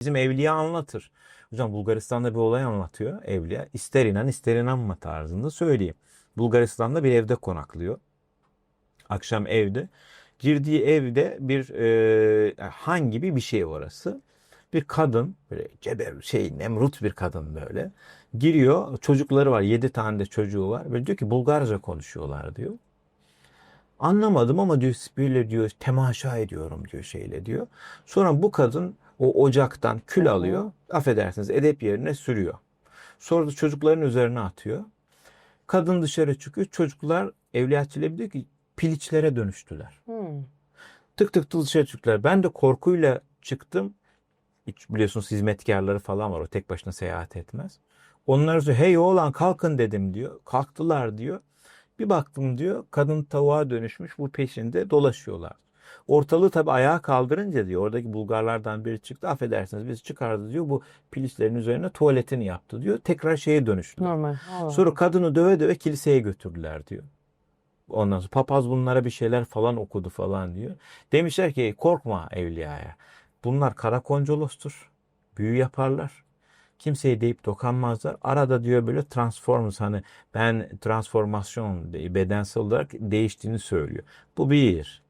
Bizim evliya anlatır. Hocam Bulgaristan'da bir olay anlatıyor evliya. İster inan ister inanma tarzında söyleyeyim. Bulgaristan'da bir evde konaklıyor. Akşam evde. Girdiği evde bir e, han gibi bir şey orası. Bir kadın böyle ceber şey nemrut bir kadın böyle. Giriyor çocukları var yedi tane de çocuğu var. Böyle diyor ki Bulgarca konuşuyorlar diyor. Anlamadım ama diyor böyle diyor temaşa ediyorum diyor şeyle diyor. Sonra bu kadın o ocaktan kül alıyor. Affedersiniz edep yerine sürüyor. Sonra da çocukların üzerine atıyor. Kadın dışarı çıkıyor. Çocuklar Evliya Çelebi diyor ki piliçlere dönüştüler. Hmm. Tık tık tık dışarı çıktılar. Ben de korkuyla çıktım. Hiç biliyorsunuz hizmetkarları falan var. O tek başına seyahat etmez. Onlara söylüyor, hey oğlan kalkın dedim diyor. Kalktılar diyor. Bir baktım diyor kadın tavuğa dönüşmüş bu peşinde dolaşıyorlar. Ortalığı tabii ayağa kaldırınca diyor oradaki Bulgarlardan biri çıktı affedersiniz biz çıkardı diyor bu piliçlerin üzerine tuvaletini yaptı diyor. Tekrar şeye dönüştü. Normal. Allah Sonra kadını döve döve kiliseye götürdüler diyor. Ondan sonra papaz bunlara bir şeyler falan okudu falan diyor. Demişler ki korkma evliyaya. Bunlar karakoncolostur. Büyü yaparlar. Kimseye deyip dokanmazlar. Arada diyor böyle transformers hani ben transformasyon bedensel olarak değiştiğini söylüyor. Bu bir.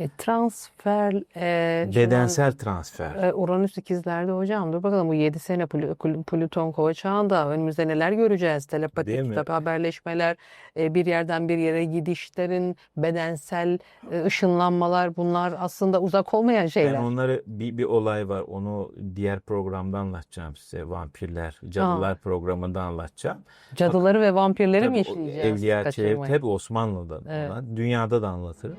E, transfer e, şu an, Bedensel transfer. e, Uranüs ikizlerde hocam dur bakalım bu 7 sene Pl- Pl- Plüton kova çağında önümüzde neler göreceğiz? Telepatik mi? tabii haberleşmeler, e, bir yerden bir yere gidişlerin, bedensel e, ışınlanmalar bunlar aslında uzak olmayan Ben şeyler. onları bir, bir olay var. Onu diğer programda anlatacağım size. Vampirler, cadılar programında anlatacağım. Cadıları ve vampirleri mi Tabii o işleyeceğiz? Evliya Çelebi tabii Osmanlı'da Evet. dünyada da anlatırım.